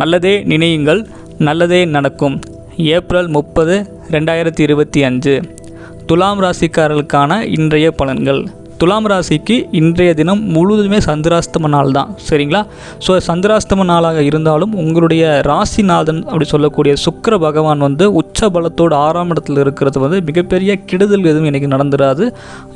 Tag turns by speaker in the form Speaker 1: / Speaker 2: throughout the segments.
Speaker 1: நல்லதே நினையுங்கள் நல்லதே நடக்கும். ஏப்ரல் முப்பது ரெண்டாயிரத்தி இருபத்தி அஞ்சு. துலாம் ராசிக்காரர்களுக்கான இன்றைய பலன்கள். துலாம் ராசிக்கு இன்றைய தினம் முழுவதுமே சந்திராஸ்தம நாள் தான். சரிங்களா? ஸோ சந்திராஸ்தம நாளாக இருந்தாலும் உங்களுடைய ராசிநாதன் அப்படி சொல்லக்கூடிய சுக்கிர பகவான் வந்து உச்ச பலத்தோடு ஆறாம் இடத்துல இருக்கிறது வந்து மிகப்பெரிய கெடுதல் எதுவும் எனக்கு நடந்துராது.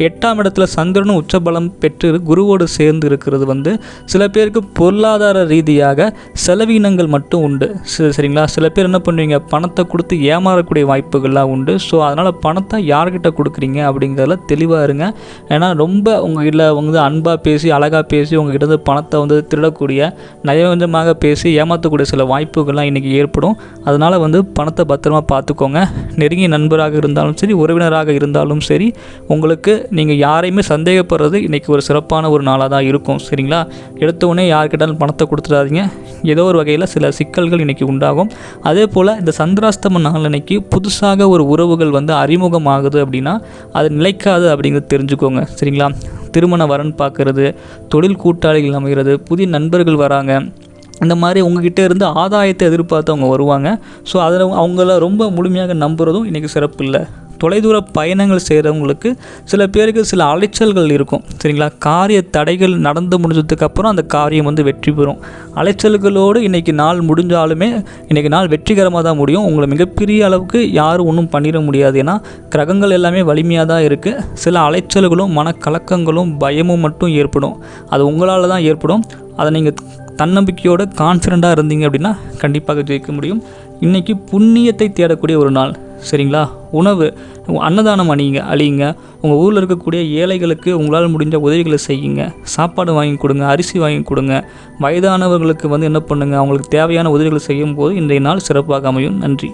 Speaker 1: எட்டாம் இடத்துல சந்திரனும் உச்ச பலம் பெற்று குருவோடு சேர்ந்து இருக்கிறது வந்து சில பேருக்கு பொருளாதார ரீதியாக செலவினங்கள் மட்டும் உண்டு. சரிங்களா? சில பேர் என்ன பண்ணுவீங்க? பணத்தை கொடுத்து ஏமாறக்கூடிய வாய்ப்புகள்லாம் உண்டு. ஸோ அதனால் பணத்தை யார்கிட்ட கொடுக்குறீங்க அப்படிங்கிறதுல தெளிவாக இருங்க. ஏன்னா ரொம்ப ரொம்ப உங்ககிட்ட வந்து அன்பாக பேசி அழகாக பேசி உங்கள்கிட்ட வந்து பணத்தை வந்து திருடக்கூடிய நயவஞ்சமாக பேசி ஏமாற்றக்கூடிய சில வாய்ப்புகள்லாம் இன்றைக்கி ஏற்படும். அதனால் வந்து பணத்தை பத்திரமா பார்த்துக்கோங்க. நெருங்கிய நண்பராக இருந்தாலும் சரி உறவினராக இருந்தாலும் சரி உங்களுக்கு நீங்கள் யாரையுமே சந்தேகப்படுறது இன்றைக்கி ஒரு சிறப்பான ஒரு நாளாக தான் இருக்கும். சரிங்களா? எடுத்த உடனே யார்கிட்டாலும் பணத்தை கொடுத்துடாதீங்க. ஏதோ ஒரு வகையில் சில சிக்கல்கள் இன்றைக்கி உண்டாகும். அதே போல் இந்த சந்திராஸ்தம நாள் அன்னைக்கு புதுசாக ஒரு உறவுகள் வந்து அறிமுகமாகுது அப்படின்னா அது நிலைக்காது அப்படிங்கிறது தெரிஞ்சுக்கோங்க. சரிங்களா? திருமண வரன் பார்க்குறது தொழில் கூட்டாளிகள் அமைகிறது புதிய நண்பர்கள் வராங்க. இந்த மாதிரி உங்ககிட்ட இருந்து ஆதாயத்தை எதிர்பார்த்து அவங்க வருவாங்க. ஸோ அதில் அவங்கள ரொம்ப முழுமையாக நம்புறதும் இன்றைக்கி சிறப்பு இல்லை. தொலைதூர பயணங்கள் செய்கிறவங்களுக்கு சில பேருக்கு சில அலைச்சல்கள் இருக்கும். சரிங்களா? காரிய தடைகள் நடந்து முடிஞ்சதுக்கப்புறம் அந்த காரியம் வந்து வெற்றி பெறும். அலைச்சல்களோடு இன்றைக்கி நாள் முடிஞ்சாலுமே இன்றைக்கி நாள் வெற்றிகரமாக தான் முடியும். உங்களை மிகப்பெரிய அளவுக்கு யாரும் ஒன்றும் பண்ணிட முடியாது. ஏன்னா கிரகங்கள் எல்லாமே வலிமையாக தான் இருக்குது சில அலைச்சல்களும் மனக்கலக்கங்களும் பயமும் மட்டும் ஏற்படும். அது உங்களால் தான் ஏற்படும். அதை நீங்கள் தன்னம்பிக்கையோடு கான்ஃபிடண்ட்டாக இருந்தீங்க அப்படின்னா கண்டிப்பாக ஜெயிக்க முடியும். இன்றைக்கி புண்ணியத்தை தேடக்கூடிய ஒரு நாள். சரிங்களா? உணவு அன்னதானம் அணியுங்க அழியுங்க உங்கள் ஊரில் இருக்கக்கூடிய ஏழைகளுக்கு உங்களால் முடிஞ்ச உதவிகளை செய்யுங்க. சாப்பாடு வாங்கி கொடுங்க அரிசி வாங்கி கொடுங்க. வயதானவர்களுக்கு வந்து என்ன பண்ணுங்கள் அவங்களுக்கு தேவையான உதவிகளை செய்யும் போது இன்றைய நாள் சிறப்பாக அமையும். நன்றி.